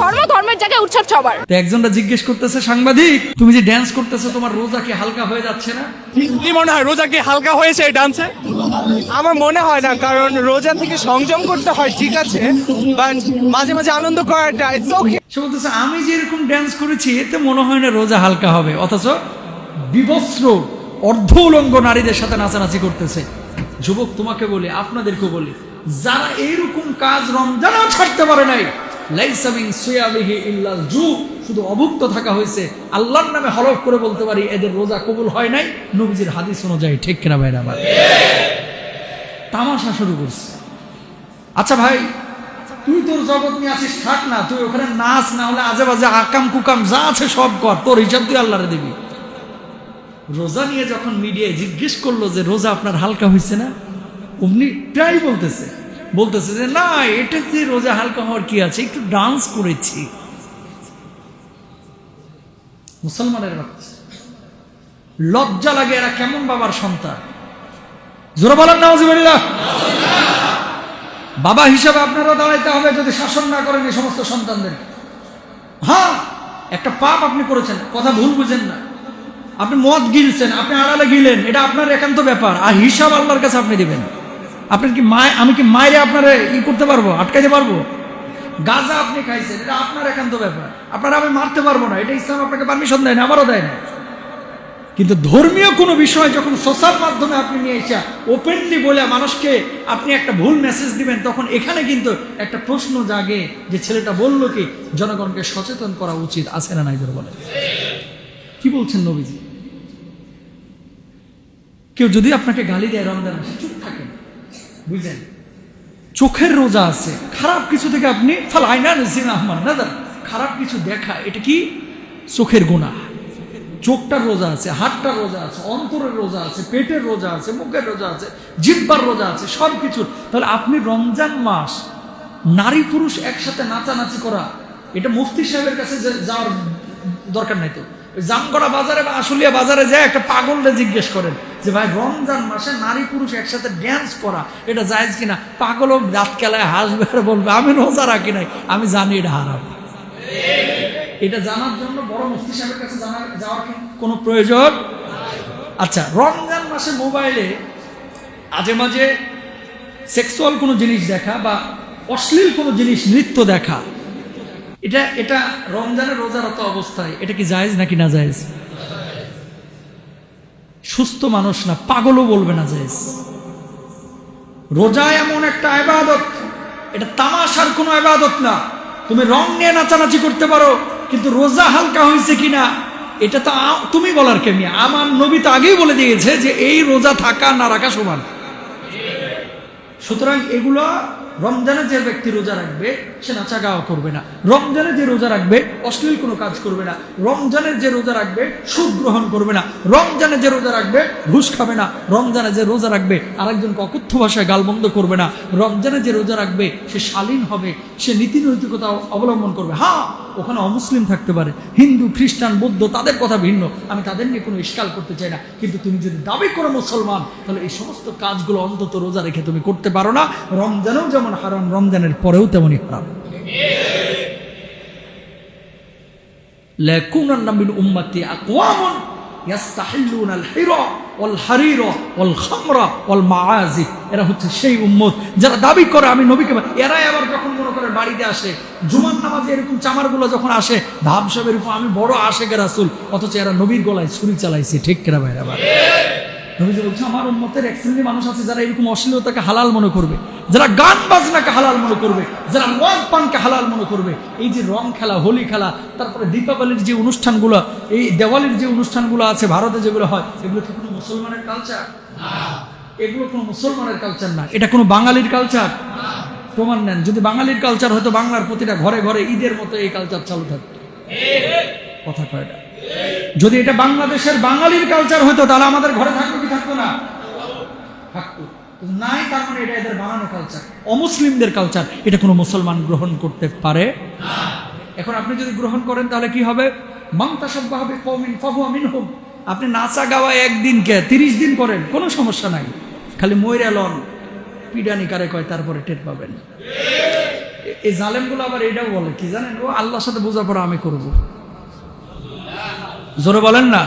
ধর্ম ধর্মের জায়গায় উৎসব সবার। তো একজনটা জিজ্ঞেস করতেছে সাংবাদিক তুমি যে ড্যান্স করতেছো তোমার রোজা কি হালকা হয়ে যাচ্ছে না? কি মনে হয় রোজা কি হালকা হয়েছে এই ডান্সে আমার মনে হয় না কারণ রোজা থেকে সংযম করতে হয় ঠিক আছে বাট মাঝে মাঝে আনন্দ করাটা ইটস ওকে সে বলতেছে আমি যেরকম ড্যান্স করেছি এতে মনে হয় না রোজা হালকা হবে। অথচ বিবস্ত্র অর্ধ উলঙ্গ নারীদের সাথে নাচানাচি করতেছে। যুবক তোমাকে বলি আপনাদেরকে বলি যারা এইরকম কাজ রমজানও ছাড়তে পারে নাই শুধু অভুক্ত থাকা হয়েছে আল্লাহর নামে হলফ করে বলতে পারি, এদের রোজা কবুল হয় নাই। নবীজির হাদিস অনুযায়ী, ঠিক কিনা ভাইরা আমার? তামাশা শুরু করছে। আচ্ছা ভাই, তুই তোর জগৎ নিয়ে আসিস, থাক না, তুই ওখানে নাচ, না হলে আজে বাজে আকাম কুকাম যা আছে সব কর, তোর হিসাব তুই আল্লাহরে দিবি। রোজা নিয়ে যখন মিডিয়ায় জিজ্ঞেস করল যে রোজা আপনার হালকা হয়েছে না, অমনি প্রায় বলতেছে বলতেছে যে, না এটা যে রোজা হালকা হওয়ার কি আছে? একটু ডান্স করেছি। মুসলমানের লজ্জা লাগে এরা কেমন বাবার সন্তান? জোরে বলেন, নাউজুবিল্লাহ। বাবা হিসাবে আপনারা দাঁড়াইতে হবে যদি শাসন না করেন এই সমস্ত সন্তানদের। হ্যাঁ একটা পাপ আপনি করেছেন, কথা ভুল বুঝেন না। আপনি মদ গিলছেন, আপনি আড়ালে গিলেন, এটা আপনার একান্ত ব্যাপার। আর হিসাব আল্লাহর কাছে আপনি দিবেন। আপনি কি মায়, আমি কি মায়েরে আপনার ই করতে পারব, আটকাইতে পারব? গাজা আপনি খাইছেন, এটা আপনার একান্ত ব্যাপার। আপনারা আমি মারতে পারব না, এটা ইসলাম আপনাকে পারমিশন দেয় না, আমারও দেয় না। কিন্তু ধর্মীয় কোনো বিষয় যখন সোশ্যাল মাধ্যমে আপনি নিয়ে এসে ওপেনলি বলে মানুষকে আপনি একটা ভুল মেসেজ দিবেন, তখন এখানে কিন্তু একটা প্রশ্ন জাগে যে ছেলেটা বলল কি, জনগণকে সচেতন করা উচিত, আছে না নাই বলে? কি বলছেন নবীজি? কেউ যদি আপনাকে গালি দেয় রমজান চুপ থাকেন। বুঝলেন? চোখের রোজা আছে, খারাপ কিছু থেকে আপনি, ফাল আইনা নজিন আহমান খারাপ কিছু দেখা, এটা কি? চোখের গুণা চোখটার রোজা আছে, হাতটার রোজা আছে, অন্তরের রোজা আছে, পেটের রোজা আছে, মুখের রোজা আছে, জিব্বার রোজা আছে, সব কিছুর তাহলে আপনি রমজান মাস নারী পুরুষ একসাথে নাচানাচি করা, এটা মুফতি সাহেবের কাছে যাওয়ার দরকার নাই তো? জামগড়া বাজারে বা আশুলিয়া বাজারে যায় একটা পাগলরে জিজ্ঞেস করেন যে, ভাই, রমজান মাসে নারী পুরুষ একসাথে ড্যান্স করা, এটা জায়েজ কিনা? পাগলও রাত খেলায় হাসবে আর বলবে, আমি রোজা রাখি নাই, আমি জানি এটা হারাম। এটা জানার জন্য বড় মুফতি সাহেবের কাছে জানা যাওয়ার কোনো প্রয়োজন? আচ্ছা রমজান মাসে মোবাইলে আজে মাঝে সেক্সুয়াল কোনো জিনিস দেখা বা অশ্লীল কোনো জিনিস নৃত্য দেখা এটা এটা রমজানের রোজারত অবস্থায়, এটা কি জায়েজ নাকি না জায়েজ? সুস্থ মানুষ না, পাগলও বলবে না জায়েজ। রোজা এমন একটা আবাদত, এটা তামাশার কোনো আবাদত না। তুমি রং নিয়ে নাচানাচি করতে পারো, কিন্তু রোজা হালকা হয়েছে কিনা, এটা তো তুমি বলার কেমি আমার নবী তো আগেই বলে দিয়েছে যে এই রোজা থাকা না রাখা সমান। সুতরাং এগুলো রমজানে যে ব্যক্তি রোজা রাখবে, সে নাচা গাওয়া করবে না। রমজানে যে রোজা রাখবে, অশ্লীল কোনো কাজ করবে না। রমজানের যে রোজা রাখবে, সুদ গ্রহণ করবে না। রমজানে যে রোজা রাখবে, ঘুষ খাবে না। রমজানে যে রোজা রাখবে আরেকজনকে অকথ্য ভাষায় গালবন্ধ করবে না। রমজানে যে রোজা রাখবে, সে শালীন হবে। সে নীতি নৈতিকতা অবলম্বন করবে। হ্যাঁ ওখানে অমুসলিম থাকতে পারে, হিন্দু, খ্রিস্টান, বৌদ্ধ, তাদের কথা ভিন্ন। আমি তাদের নিয়ে কোনো ইস্কাল করতে চাই না। কিন্তু তুমি যদি দাবি করো মুসলমান, তাহলে এই সমস্ত কাজগুলো অন্তত রোজা রেখে তুমি করতে পারো না। রমজানেও যেমন হারাম, রমজানের পরেও তেমনই হারাম। লেকুনান্নামিন উম্মাতি আকওয়ামুন ইয়াস্তাহিল্লুনাল হিরা ওল হারির ওল খামরা ওল মাআজি। এরা হচ্ছে সেই উম্মত। যারা দাবি করে, আমি নবীকে এরা আবার যখন মনে করে বাড়িতে আসে, জুমার নামাজে এরকম চামারগুলো যখন আসে ভাবসাব এরকম আমি বড় আশেকের আসুল অথচ এরা নবীর গলায় ছুরি চালাইছে, ঠিক কেনা ভাইরা? নবীজি বলছে, আমার উম্মতের এক শ্রেণির মানুষ আছে যারা এরকম অশ্লীলতাকে হালাল মনে করবে, যারা গান বাজনাকে হালাল মনে করবে, যারা মদ পানকে হালাল মনে করবে। এই যে রং খেলা, হোলি খেলা, তারপরে দীপাবলির যে অনুষ্ঠানগুলো, এই দেওয়ালির যে অনুষ্ঠানগুলো আছে, ভারতে যেগুলো হয়, এগুলো কি কোনো মুসলমানের কালচার এগুলো কোনো মুসলমানের কালচার না। এটা কোনো বাঙালির কালচার প্রমাণ নেন, যদি বাঙালির কালচার হয়তো বাংলার প্রতিটা ঘরে ঘরে ঈদের মতো এই কালচার চালু থাকতো। কথা কয় না। যদি এটা বাংলাদেশের বাঙালির কালচার হতো, তাহলে আমাদের ঘরে থাকতো কি থাকতো না? নাই মানে এটা এদের বানানো কালচার অমুসলিমদের কালচার এটা কোনো মুসলমান গ্রহণ করতে পারে? এখন আপনি যদি গ্রহণ করেন, তাহলে কি হবে? হবে কমিন আপনি নাচা গাওয়া একদিন কে তিরিশ দিন করেন, কোনো সমস্যা নাই। খালি ময়রা লন। পিডানি কারে কয়, তারপরে টের পাবেন। এই জালেমগুলো আবার এটাও বলে, কি জানেন? ও আল্লাহর সাথে বোঝাপড়া আমি করব। জোরে বলেন না।